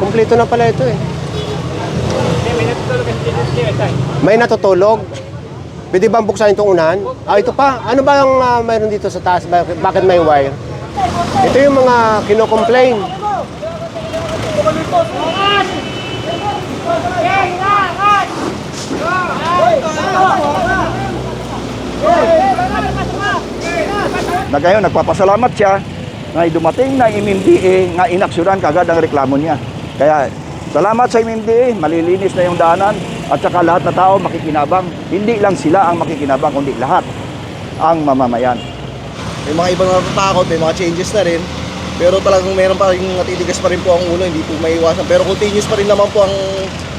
kumpleto na pala ito eh. May natutulog. Pwede bang buksan itong unahan? Ah, ito pa. Ano ba ang ah, mayroon dito sa taas? Bakit, bakit may wire? Ito yung mga kino-complain. Na gayon, nagpapasalamat siya na dumating na MMDA nga inaksyonan kagad ang reklamo niya. Kaya salamat sa MMDA, malilinis na yung daanan at saka lahat na tao makikinabang. Hindi lang sila ang makikinabang, kundi lahat ang mamamayan. May mga ibang natatakot, may mga changes na rin. Pero talagang meron pa rin natitigas pa rin po ang ulo, hindi po may iwasan. Pero continuous pa rin naman po ang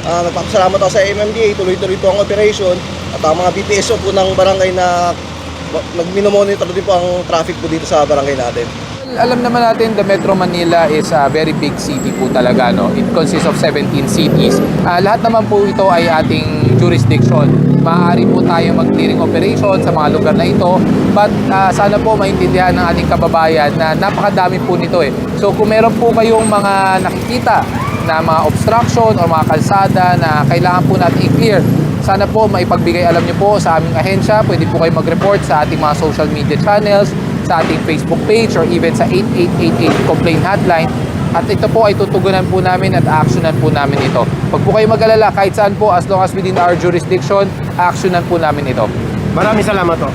uh, nagpapasalamat ako sa MMDA, tuloy-tuloy po ang operation. At ang mga BPSO po ng barangay na nagminomonitor din po ang traffic po dito sa barangay natin. Alam naman natin the Metro Manila is a very big city po talaga no. It consists of 17 cities. Ah, lahat naman po ito ay ating jurisdiction. Maaari po tayo mag-clearing operation sa mga lugar na ito. But ah, sana po maintindihan ng ating kababayan na napakadami po nito eh. So kung meron po kayong mga nakikita na mga obstruction o mga kalsada na kailangan po natin i-clear, sana po maipagbigay alam nyo po sa aming ahensya. Pwede po kayo mag-report sa ating mga social media channels, sa ating Facebook page or even sa 8888 complaint hotline. At ito po ay tutugunan po namin at actionan po namin ito. Huwag po kayo mag-alala kahit saan po as long as within our jurisdiction, actionan po namin ito. Maraming salamat to.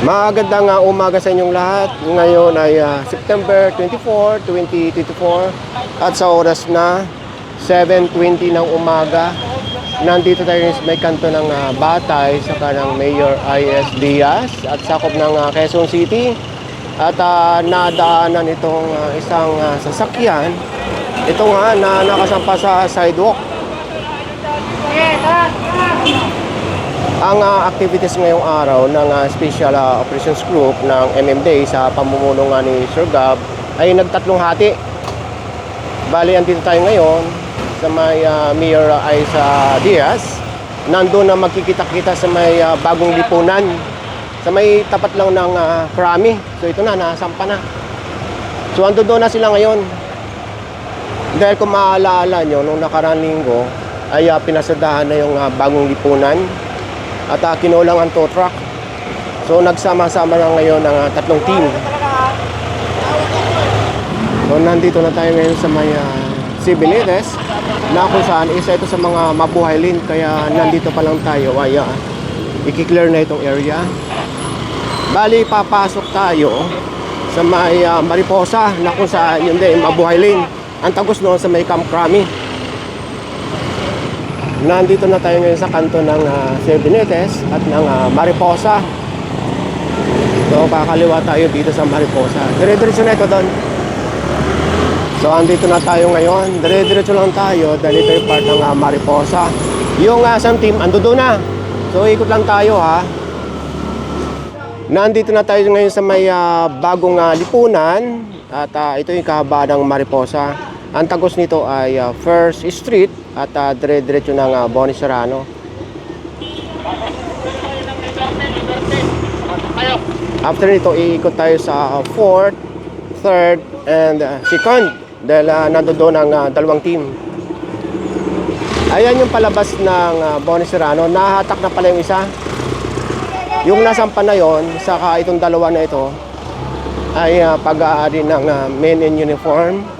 Magandang uh, umaga sa inyong lahat. Ngayon ay ah, September 24, 2024 at sa oras na 7.20 ng umaga. Nandito tayo sa may kanto ng ah, Batay sa kanang Mayor I.S. Diaz at sakop ng ah, Quezon City. At ah, nadaanan itong ah, isang ah, sasakyan. Ito nga na nakasampa sa sidewalk. Ang ah, activities ngayong araw ng ah, Special ah, Operations Group ng MMDA sa pamumuno nga ni Sir Gab ay nagtatlong hati. Bali, andito tayo ngayon sa may ah, Mayor Isa Diaz. Nandun na magkikita-kita sa may ah, bagong lipunan. Sa may tapat lang ng uh, Krami. So ito na, nasampa na. So andun doon na sila ngayon. Dahil kung maaalala nyo, nung nakarang linggo, ay ah, pinasadahan na yung ah, bagong lipunan at uh, kinulang ang tow truck. So nagsama-sama na ngayon ang ah, tatlong team. So nandito na tayo ngayon sa may uh, Sibinetes na kung saan isa ito sa mga mabuhay lane kaya nandito pa lang tayo ay uh, i-clear na itong area. Bali papasok tayo sa may ah, Mariposa na kung saan yun din mabuhay lane. Ang tagos noon sa may Camp Crami. Nandito na tayo ngayon sa kanto ng uh, at ng ah, Mariposa. So, kakaliwa tayo dito sa Mariposa. Dire-diretso na ito doon. So, andito na tayo ngayon. Dire-diretso lang tayo dahil ito yung part ng ah, Mariposa. Yung uh, isang team, ando doon na. So, ikot lang tayo ha. Nandito na tayo ngayon sa may ah, bagong ah, lipunan at ah, ito yung kahabaan ng Mariposa. Ang tagos nito ay ah, First Street at uh, dire-diretso ng uh, Bonnie Serrano. After nito, iikot tayo sa 4th, 3rd, and uh, 2nd dahil uh, nandoon ang uh, dalawang team. Ayan yung palabas ng uh, Bonnie Serrano. Nahatak na pala yung isa. Yung nasampa na yon, saka itong dalawa na ito, ay uh, pag-aari ng uh, men in uniform.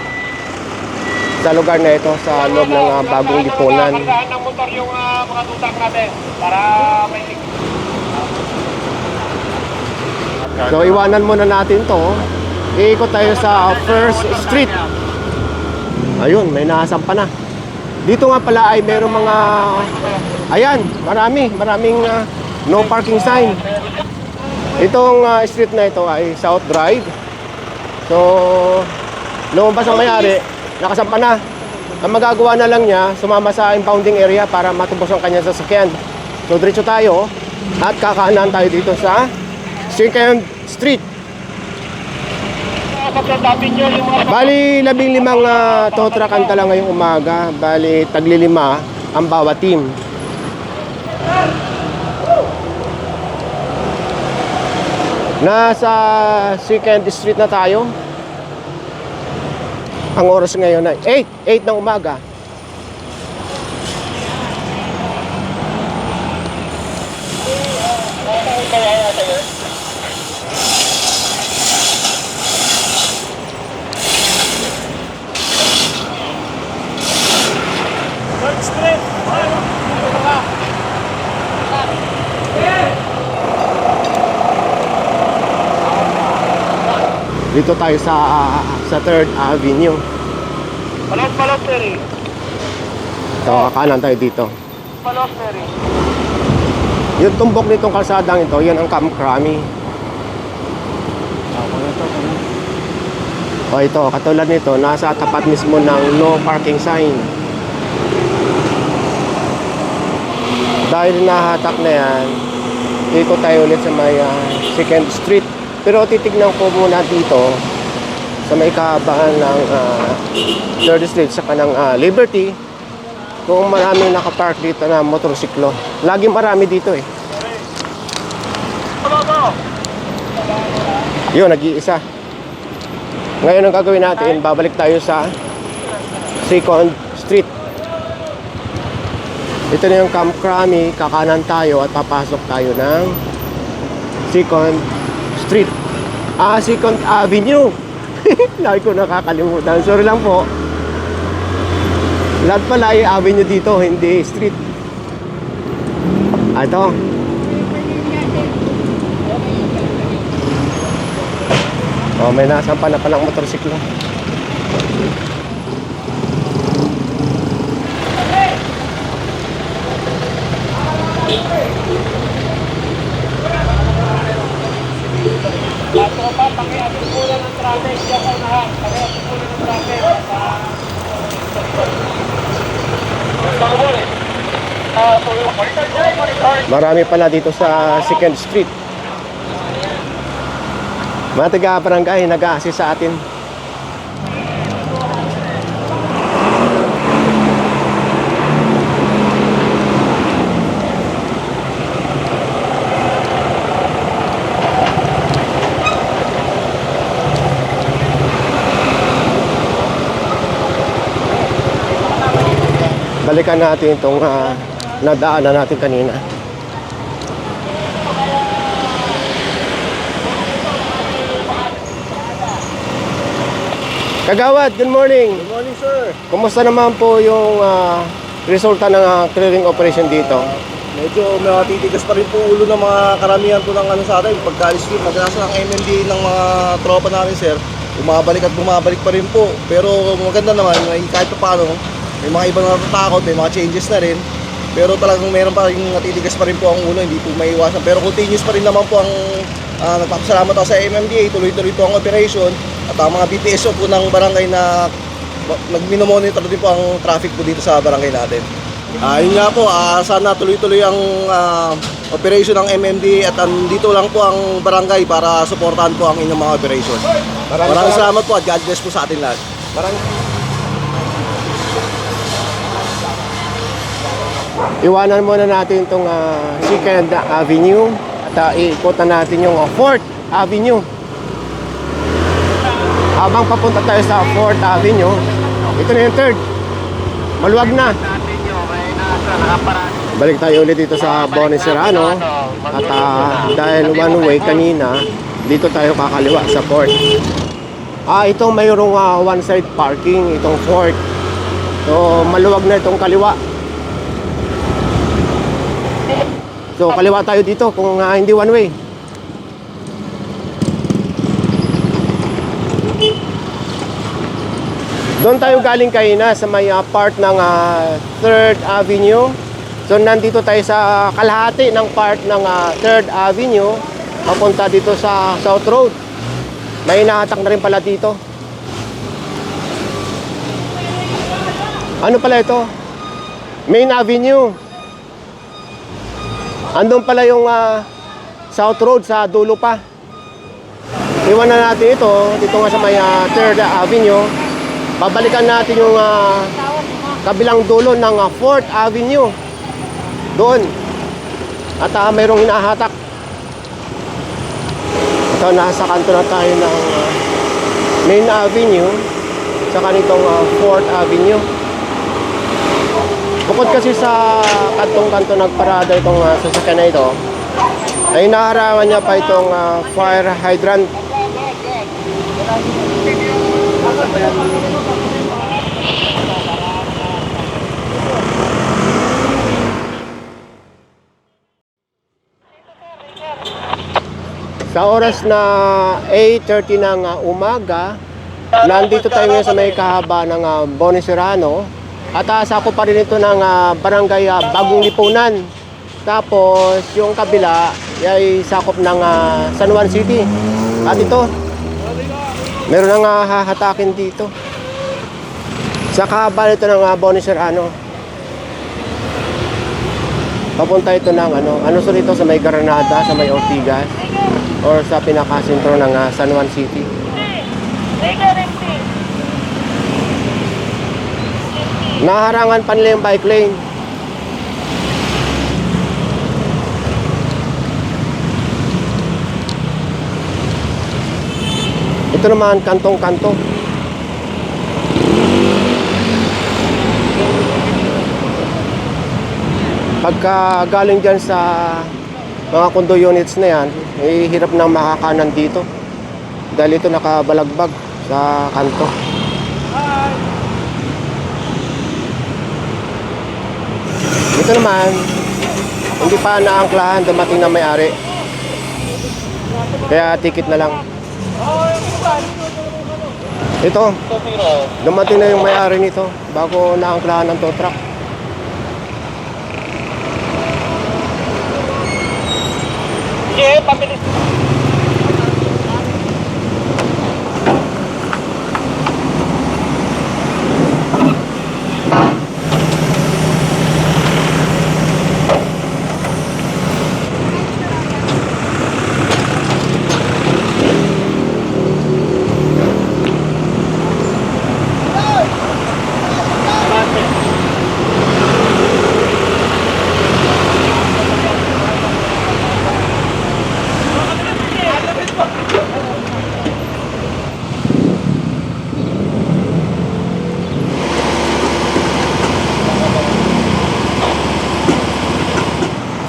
sa lugar na ito sa loob ng ah, bagong lipunan. Magdaan ng motor yung ah, mga tutak natin para may So iwanan muna natin to. Iikot tayo sa First Street. Ayun, may nasampa na. Dito nga pala ay merong mga ayan, marami, maraming ah, no parking sign. Itong ah, street na ito ay South Drive. So lumabas ang may-ari, nakasampa na. Ang magagawa na lang niya, sumama sa impounding area para matubos ang kanyang sasakyan. So diretso tayo at kakanan tayo dito sa Second Street. Bali, labing limang uh, tow truck ang tala ngayong umaga. Bali, taglilima ang bawat team. Nasa Second Street na tayo. Ang oras ngayon ay 8, 8 ng umaga. Dito tayo sa sa 3rd Avenue. palos palos Mary. Ito, kanan tayo dito. Palos Mary. Yung tumbok nitong kalsadang ito, yan ang Camp Crami. O ito, katulad nito, nasa tapat mismo ng no parking sign. Dahil nahatak na yan, ikot tayo ulit sa may ah, Second Street. Pero titignan ko muna dito sa may kahabaan ng ah, Third Street sa kanang ah, Liberty kung maraming nakapark dito na motorsiklo. Lagi marami dito eh. Yun, nag-iisa. Ngayon ang gagawin natin, babalik tayo sa Second Street. Ito na yung Camp Crami, kakanan tayo at papasok tayo ng Second Street. Ah, Second Avenue. Lagi ko nakakalimutan. Sorry lang po. Lahat pala ay avenue dito, hindi street. Ah, ito. Oh, may nasampa na palang motorsiklo. Traffic. Diyan kayo lahat. Pakiasin po lang ng traffic. Marami pala dito sa Second Street. Mga taga-barangay nag-a-assist sa atin. Balikan natin itong ah, nadaanan natin kanina. Kagawad, good morning. Good morning, sir. Kumusta naman po yung ah, resulta ng ah, clearing operation dito? Medyo may titigas pa rin po ulo ng mga karamihan po ng ano sa atin. Pagkaalis din, madalas ang MMD ng mga tropa namin, sir. Bumabalik at bumabalik pa rin po. Pero maganda naman, kahit pa paano, may mga ibang natatakot, may mga changes na rin. Pero talagang meron pa rin natitigas pa rin po ang ulo, hindi po may iwasan. Pero continuous pa rin naman po ang ah, nagpapasalamat ako sa MMDA, tuloy-tuloy po ang operation. At ang mga BPSO po ng barangay na nagminomonitor din po ang traffic po dito sa barangay natin. Yun nga po, ah, sana tuloy-tuloy ang ah, operation ng MMD at andito lang po ang barangay para suportahan po ang inyong mga operation. Maraming, salamat po at God bless po sa atin lahat. Iwanan muna natin itong uh, Second Avenue at uh, iikutan natin yung uh, Fourth Avenue. Habang papunta tayo sa Fourth Avenue, Ito na yung third. Maluwag na. Balik tayo ulit dito sa Bonnie. At ah, dahil one way kanina, dito tayo kakaliwa sa port. Ah, itong mayroong ah, one side parking, itong fort. So, maluwag na itong kaliwa. So, kaliwa tayo dito kung ah, hindi one way. Doon tayo galing kanina sa may ah, part ng ah, 3rd Avenue. So nandito tayo sa kalahati ng part ng ah, 3rd Avenue papunta dito sa South Road. May nahatak na rin pala dito. Ano pala ito? Main Avenue. Andun pala yung ah, South Road sa dulo pa. Iwan na natin ito dito nga sa may ah, 3rd Avenue. Babalikan natin yung ah, kabilang dulo ng ah, 4th Avenue. Doon. At ah, mayroong hinahatak. Ito, nasa kanto na tayo ng ah, Main Avenue sa kanitong ah, 4th Avenue. Bukod kasi sa kantong-kanto nagparada itong ah, sasakyan na ito, ay naharangan niya pa itong ah, fire hydrant. Sa oras na 8.30 ng uh, umaga, nandito tayo ngayon sa may kahaba ng uh, Boni Serrano. At uh, sako pa rin ito ng uh, barangay uh, Bagong Lipunan. Tapos yung kabila ay sakop ng uh, San Juan City. At ito, meron nang uh, hahatakin dito. Sa kahaba nito ng uh, Boni Serrano. Papunta ito ng ano, ano so dito sa may Granada, sa may Ortigas or sa pinakasentro ng ah, San Juan City. Naharangan pa nila yung bike lane. Ito naman kantong-kanto. Pagka galing dyan sa mga condo units na yan, eh, hirap nang makakanan dito. Dahil ito nakabalagbag sa kanto. Ito naman, hindi pa naangklahan, dumating na may-ari. Kaya ticket na lang. Ito, dumating na yung may-ari nito bago naangklahan ng tow truck.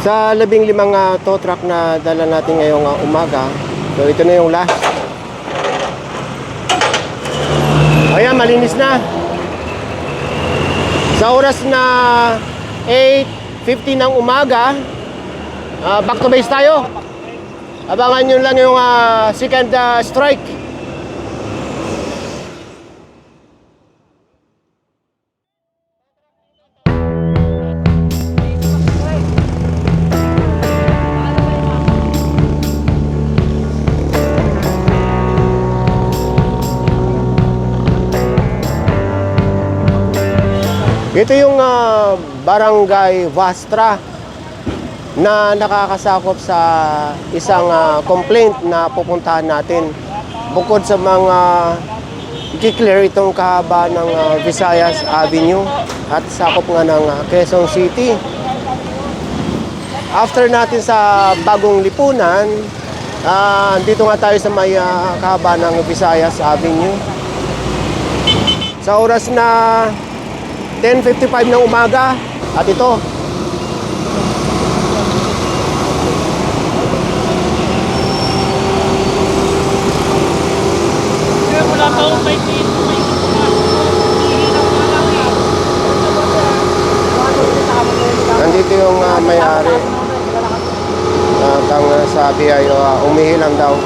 Sa labing limang uh, tow truck na dala natin ngayong ah, umaga, so ito na yung last. Ayan, malinis na. Sa oras na 8.50 ng umaga, ah, back to base tayo. Abangan nyo lang yung ah, second ah, strike. Ito yung ah, barangay Vastra na nakakasakop sa isang ah, complaint na pupuntahan natin. Bukod sa mga i-clear itong kahaba ng ah, Visayas Avenue at sakop nga ng ah, Quezon City. After natin sa Bagong Lipunan, ah, dito nga tayo sa may ah, kahaba ng Visayas Avenue. sa oras na 10.55 ng umaga. At ito, nandito yung ah, may-ari. At ang ah, sabi ay uh, umihilang daw.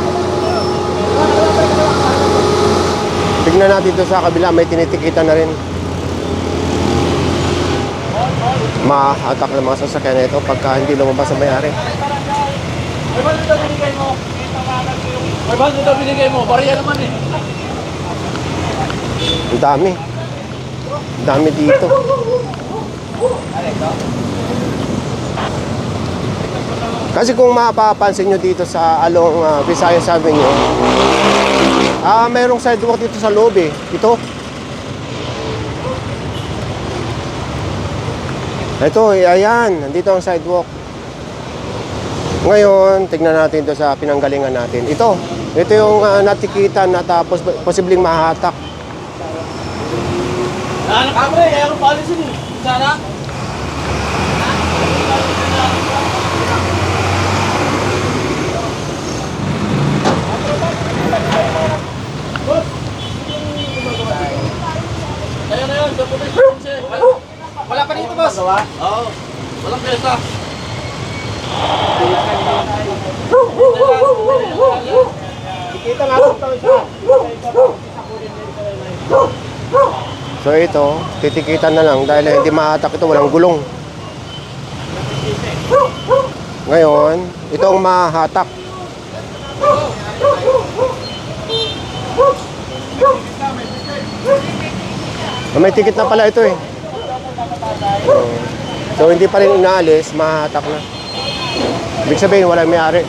Tignan natin ito sa kabila, may tinitikita na rin. Ma-attack ng mga sasakyan na ito pagka hindi lumabas ang may-ari. May bago daw binigay mo. May bago daw binigay mo. Bariya naman eh. Ang dami. Ang dami dito. Kasi kung mapapansin nyo dito sa along uh, Visayas Avenue, ah mayroong sidewalk dito sa loob eh. Ito. Ito, ayan. Nandito ang sidewalk. Ngayon, tignan natin ito sa pinanggalingan natin. Ito. Ito yung ah, natikitan na tapos posibleng mahatak. Ano ka pre? Kaya ako policy din. Sana. Ayun na yun, the police. Wala pa dito, boss. Oo. Walang pesa. Kita nga. So ito, titikitan na lang dahil hindi mahatak ito, walang gulong. Ngayon, ito ang mahatak. Ah, May tikit na pala ito eh. So hindi pa rin inaalis, mahatak na. Ibig sabihin, walang may-ari.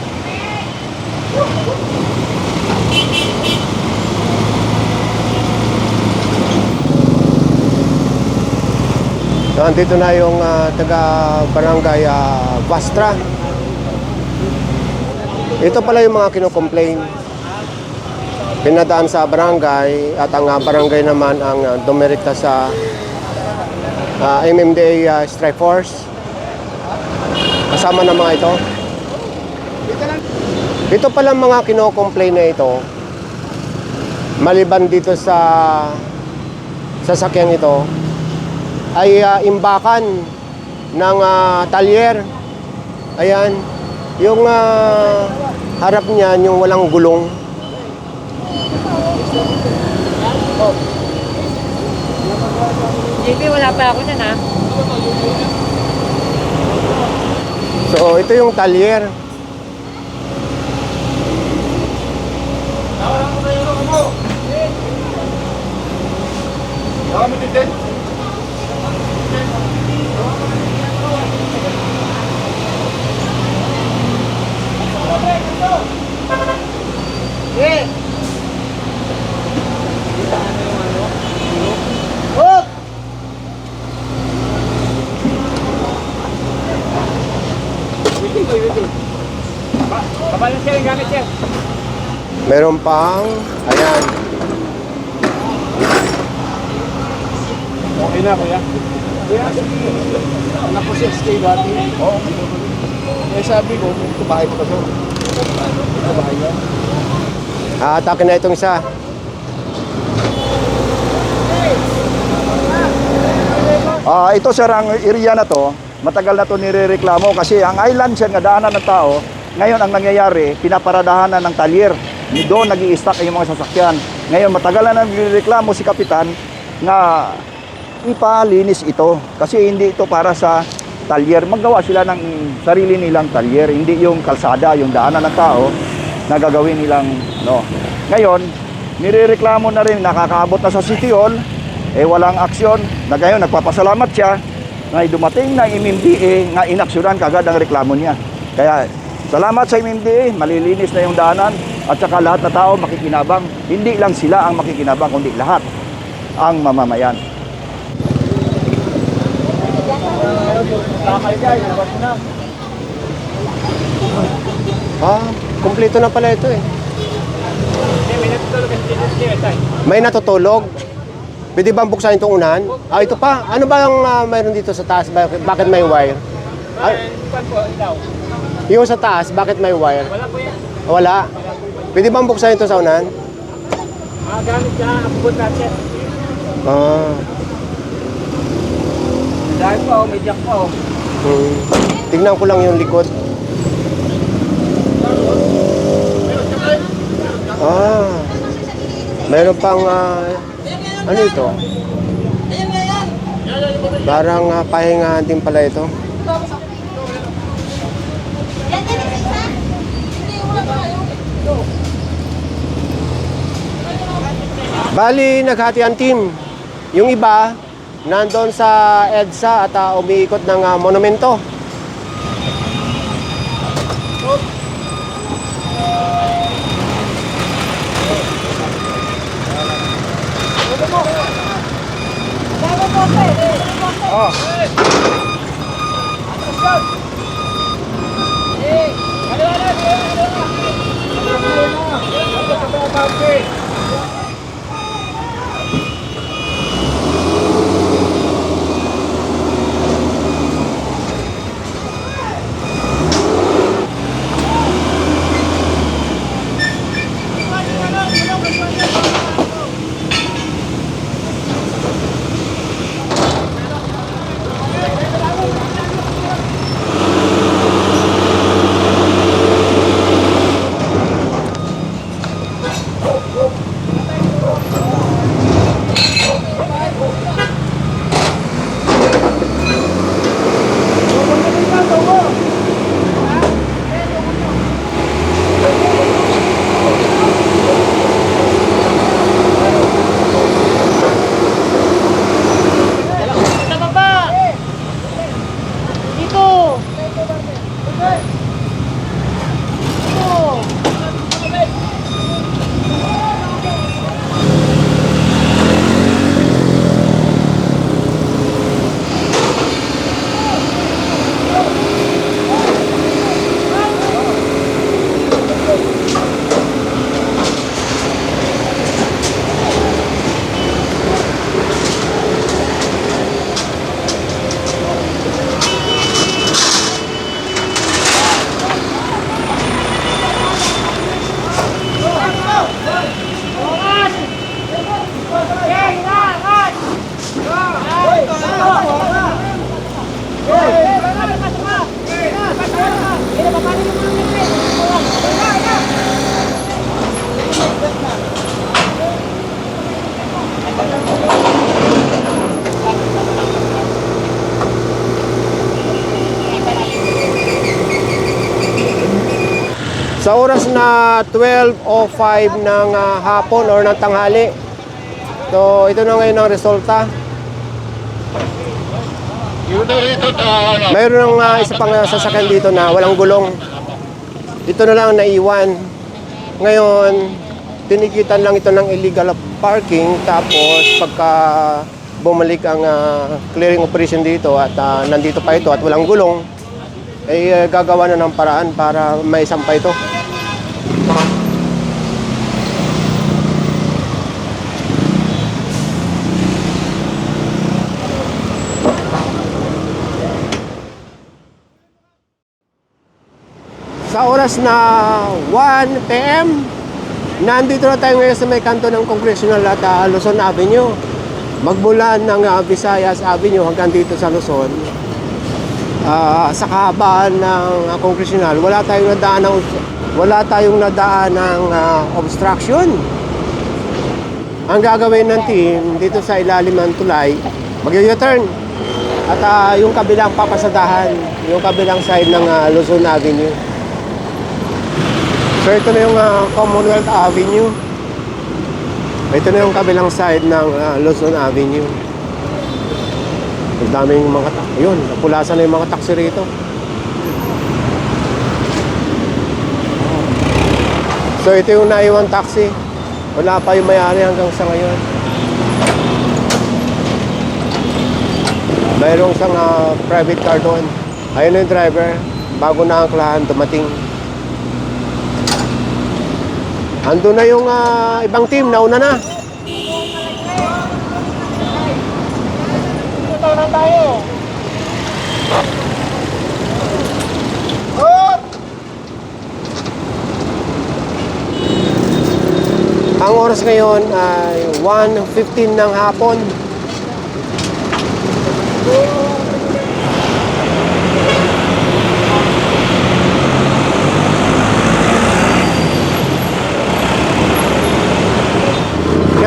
So, andito na yung ah, taga barangay ah, Bastra. Ito pala yung mga kino-complain. Pinadaan sa barangay at ang ah, barangay naman ang uh, dumirekta sa ah, MMDA ah, Strike Force. Kasama na mga ito. Ito pala mga kino-complain na ito. Maliban dito sa sasakyan ito, ay ah, imbakan ng ah, talyer. Ayan. Yung ah, harap niyan, yung walang gulong. JP, wala pa ako dyan ha. So, ito yung talyer. Gamit siya. Meron pang, ayan. Okay na, kuya. Anak ko siya stay dati. Oo. Eh sabi ko, ito bahay ko. Ito bahay niya. Aatake na itong isa. Ah, ito sir, ang area na to, matagal na to nirereklamo kasi ang island siya nga daanan ng tao, ngayon ang nangyayari, pinaparadahanan ng talyer. Doon nag stack yung mga sasakyan. Ngayon matagal na nirereklamo si Kapitan nga ipalinis ito kasi hindi ito para sa talyer. Maggawa sila ng sarili nilang talyer, hindi yung kalsada, yung daanan ng tao na gagawin nilang no. Ngayon, nirereklamo na rin nakakaabot na sa City Hall eh walang aksyon. Na ngayon nagpapasalamat siya na dumating na MMDA nga inaksyonan kagad ang reklamo niya. Kaya salamat sa MMDA, malilinis na yung daanan at saka lahat na tao makikinabang. Hindi lang sila ang makikinabang kundi lahat ang mamamayan. Ah, kumpleto na pala ito eh. May natutulog. Pwede bang buksan itong unahan? Ah, ito pa. Ano ba ang ah, mayroon dito sa taas? Bakit, bakit may wire? Ah, yung sa taas, bakit may wire? Wala po yan. Wala. Pwede bang buksan ito sa unahan? Mga gamit ka, abot natin. Ah. Dahil po, may jack po. Hmm. Tignan ko lang yung likod. Ah. Meron pang ah, ano ito? Parang uh, pahingahan din pala ito. Bali, naghati ang team. Yung iba, nandun sa EDSA at ah, umiikot ng ah, monumento. off. Sa oras na 12.05 ng ah, hapon or ng tanghali. So, ito na ngayon ang resulta. Mayroon ng ah, isa pang ah, sasakyan dito na walang gulong. Ito na lang ang naiwan. Ngayon, tinikitan lang ito ng illegal parking. Tapos, pagka bumalik ang ah, clearing operation dito at ah, nandito pa ito at walang gulong, ay eh, gagawa na ng paraan para maisampay ito. Sa oras na 1 p.m., nandito na tayo ngayon sa may kanto ng Congressional at ah, Luzon Avenue. Magmula ng ah, Visayas Avenue hanggang dito sa Luzon. Ah, sa kahabaan ng ah, Congressional, wala tayong nadaan ng wala tayong nadaan ng ah, obstruction. Ang gagawin ng team dito sa ilalim ng tulay, mag-u-turn. At ah, yung kabilang papasadahan, yung kabilang side ng ah, Luzon Avenue. So ito na yung ah, Commonwealth Avenue. Ito na yung kabilang side ng ah, Luzon Avenue. Ang daming mga. Yun, napulasan na yung mga taxi rito. So ito yung naiwan taxi. Wala pa yung may-ari hanggang sa ngayon. Mayroong isang ah, private car doon. Ayun yung driver. Bago na ang klahan dumating. Ando na yung uh, ibang team, nauna na. Ito na tayo. Ang oras ngayon ay 1.15 ng hapon. Oh!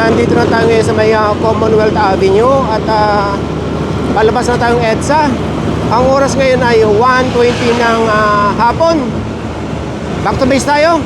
Nandito na tayo ngayon sa may ah, Commonwealth Avenue at ah, palabas na tayong EDSA. Ang oras ngayon ay 1.20 ng ah, hapon. Back to base tayo.